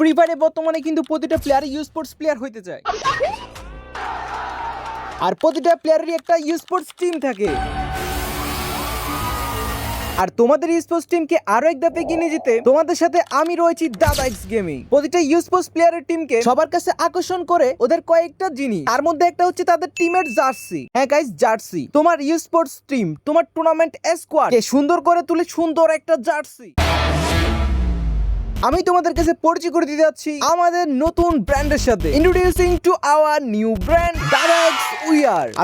Free ফায়ারে বর্তমানে কিন্তু প্রতিটা প্লেয়ার ইউ স্পোর্টস প্লেয়ার হইতে চায়। আর প্রতিটা প্লেয়ারেরই একটা ইউ স্পোর্টস টিম থাকে। আর তোমাদের স্পোর্টস টিমকে আরও এক ধাপে নিয়ে যেতে তোমাদের সাথে আমি রয়েছি দাদা এক্স গেমিং প্রতিটা স্পোর্টস প্লেয়ারের টিমকে সবার কাছে আকর্ষণ করে ওদের কয়েকটা জিনিস। তার মধ্যে একটা হচ্ছে তাদের টিমের জার্সি হ্যাঁ গাইস জার্সি তোমার স্পোর্টস টিম তোমার টুর্নামেন্ট স্কোয়াড সুন্দর করে তুলে সুন্দর একটা জার্সি আমি তোমাদের কাছে পরিচয় করে দিতে যাচ্ছি আমাদের নতুন ব্র্যান্ডের সাথে। Introducing to our new brand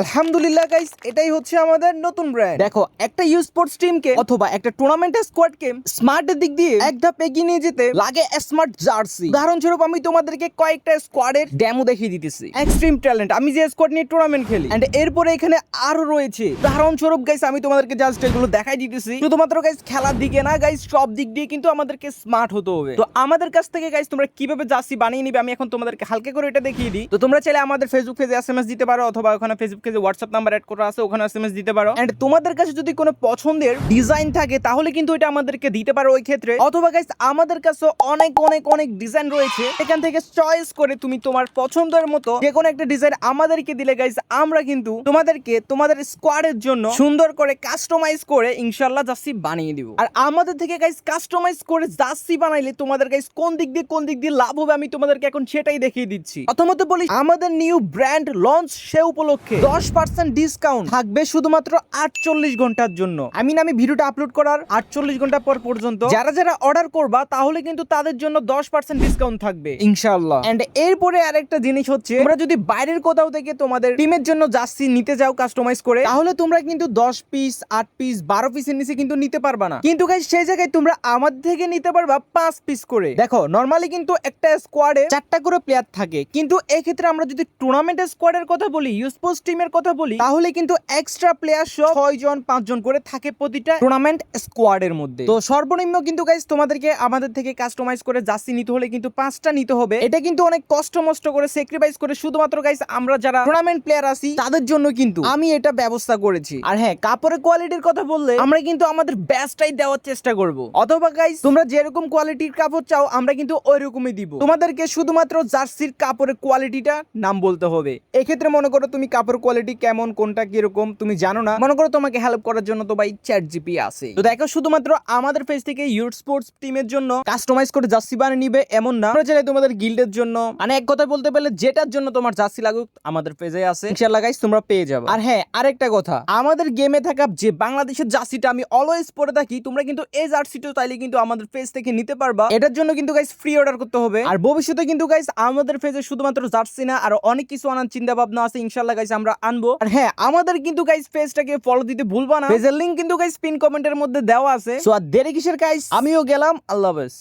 আলহামদুলিল্লাহ গাইস এটাই হচ্ছে আমাদের নতুন ব্র্যান্ড দেখো, একটা ইউ স্পোর্টস অথবা একটা টুর্নামেন্টের দিক দিয়ে এক ধাপ এগিয়ে নিয়ে যেতে লাগে স্মার্ট জার্সি উদাহরণস্বরূপ, আমি তোমাদেরকে কয়েকটা স্কোয়াডের দেখিয়ে দিতেছি। এক্সট্রিম ট্যালেন্ট আমি যে স্কোয়াড নিয়ে টুর্নামেন্ট খেলি। এরপরে এখানে আরও রয়েছে। উদাহরণস্বরূপ গাইস আমি তোমাদেরকে জাস্ট এগুলো দেখাই দিতেছি। শুধুমাত্র গাইস খেলার দিকে না গাইস সব দিক দিয়ে কিন্তু আমাদেরকে স্মার্ট হতে হবে। তো আমাদের কাছ থেকে গাইস তোমরা কীভাবে জার্সি বানিয়ে নিবে, আমি এখন তোমাদেরকে হালকা করে এটা দেখিয়ে দিই। তো তোমরা চাইলে আমাদের ফেসবুক পেজে এসএমএস দিতে পারো অথবা ওখানে ফেসবুক পেজে হোয়াটসঅ্যাপ নাম্বার অ্যাড করা আছে, ওখানে এসএমএস দিতে পারো। এন্ড তোমাদের কাছে যদি কোনো পছন্দের ডিজাইন থাকে, তাহলে কিন্তু এটা আমাদেরকে দিতে পারো ওই ক্ষেত্রে। অথবা গাইস আমাদের কাছে অনেক অনেক অনেক ডিজাইন রয়েছে। এখান থেকে চয়েস করে তুমি তোমার পছন্দের মতো যে কোনো একটা ডিজাইন আমাদেরকে দিলে গাইস আমরা কিন্তু তোমাদেরকে তোমাদের স্কোয়াডের জন্য সুন্দর করে কাস্টমাইজ করে ইনশাল্লাহ জার্সি বানিয়ে দিব। আর আমাদের থেকে গাইস কাস্টমাইজ করে জার্সি বানাইলে তোমাদের গাইস কোন দিক দিয়ে কোন দিক দিয়ে লাভ হবে আমি তোমাদেরকে এখন সেটাই দেখিয়ে দিচ্ছি। প্রথমত বলি, আমাদের নিউ ব্র্যান্ড লঞ্চ সে উপলক্ষে দশ পার্সেন্ট ডিসকাউন্ট থাকবে শুধুমাত্র আটচল্লিশ ঘণ্টার জন্য। আমি না আমি ভিডিওটা আপলোড করার আটচল্লিশ ঘণ্টা পর পর্যন্ত। যারা যারা অর্ডার করবা তাহলে কিন্তু তাদের জন্য দশ পার্সেন্ট ডিসকাউন্ট থাকবে। ইনশাল্লাহ এন্ড এরপরে আরেকটা জিনিস হচ্ছে তোমরা যদি বাইরের কোথাও থেকে তোমাদের টিমের জন্য জার্সি নিতে যাও কাস্টমাইজ করে তাহলে তোমরা কিন্তু দশ পিস আট পিস বারো পিসের নিচে কিন্তু নিতে পারবা না। কিন্তু গাইস সেই জায়গায় তোমরা আমাদের থেকে নিতে পারবা পাঁচ পিস করে। দেখো নর্মালি কিন্তু একটা স্কোয়াডে চারটা করে প্লেয়ার থাকে। কিন্তু এই ক্ষেত্রে আমরা যদি টুর্নামেন্ট স্কোয়াডের কথা বলি ইউস্পোর্টস টিমের কথা বলি, তাহলে কিন্তু এক্সট্রা প্লেয়ার সহ ছয় জন পাঁচ জন করে থাকে প্রতিটা টুর্নামেন্ট স্কোয়াডের মধ্যে। তো সর্বনিম্ন কিন্তু গাইস তোমাদেরকে আমাদের থেকে কাস্টমাইজ করে জার্সি নিতে হলে কিন্তু পাঁচটা নিতে হবে। এটা কিন্তু অনেক কষ্ট মষ্ট করে স্যাক্রিফাইস করে শুধুমাত্র গাইস আমরা যারা টুর্নামেন্ট প্লেয়ার আছি, তাদের জন্য কিন্তু আমি এটা ব্যবস্থা করেছি। আর হ্যাঁ কাপড়ের কোয়ালিটির কথা বললে আমরা কিন্তু আমাদের বেস্টটাই দেওয়ার চেষ্টা করব। অথবা গাইস তোমরা যেরকম কোয়ালিটির কাপড় চাও, আমরা কিন্তু ওই রকমই দিব। তোমাদেরকে শুধুমাত্র জার্সির কাপড়ের কোয়ালিটিটা নাম বলতে হবে। এক্ষেত্রে মনে করো তুমি কাপড় কোয়ালিটি কেমন, কোনটা কীরকম, তুমি জানো না, মনে করো তোমাকে হেল্প করার জন্য তো ভাই চ্যাট জিপি আছে। তো দেখো, শুধুমাত্র আমাদের পেজ থেকে ইউর স্পোর্টস টিমের জন্য কাস্টমাইজ করে জার্সি বানিয়ে নিবে, এমন না। চাইলে তোমাদের গিল্ডের জন্য মানে এক কথা বলতে পারলে যেটার জন্য তোমার জার্সি লাগুক, আমাদের পেজে আছে। ইনশাআল্লাহ গাইস তোমরা পেয়ে যাবে। আর হ্যাঁ আরেকটা কথা, আমাদের গেমে থাকা যে বাংলাদেশের জার্সিটা আমি অলওয়েজ পরে থাকি, তোমরা কিন্তু এই জার্সিটা চাইলে কিন্তু আমাদের পেজ থেকে নিতে পারবা। এটার জন্য কিন্তু গাইস ফ্রি অর্ডার করতে হবে। আর ভবিষ্যতে কিন্তু গাইস আমাদের পেজে শুধুমাত্র জার্সি না, আর অনেক কিছু আনার চিন্তা ভাবনা আছে ইনশাল্লাহ গাইস আমরা আনব। আর হ্যাঁ আমাদের কিন্তু গাইস পেজটাকে ফলো দিতে ভুলবা না। পেজের লিংক কিন্তু গাইস পিন কমেন্টের মধ্যে দেওয়া আছে। সো আর দেরি কিসের গাইস আমিও গেলাম আল্লাহ হাফেজ।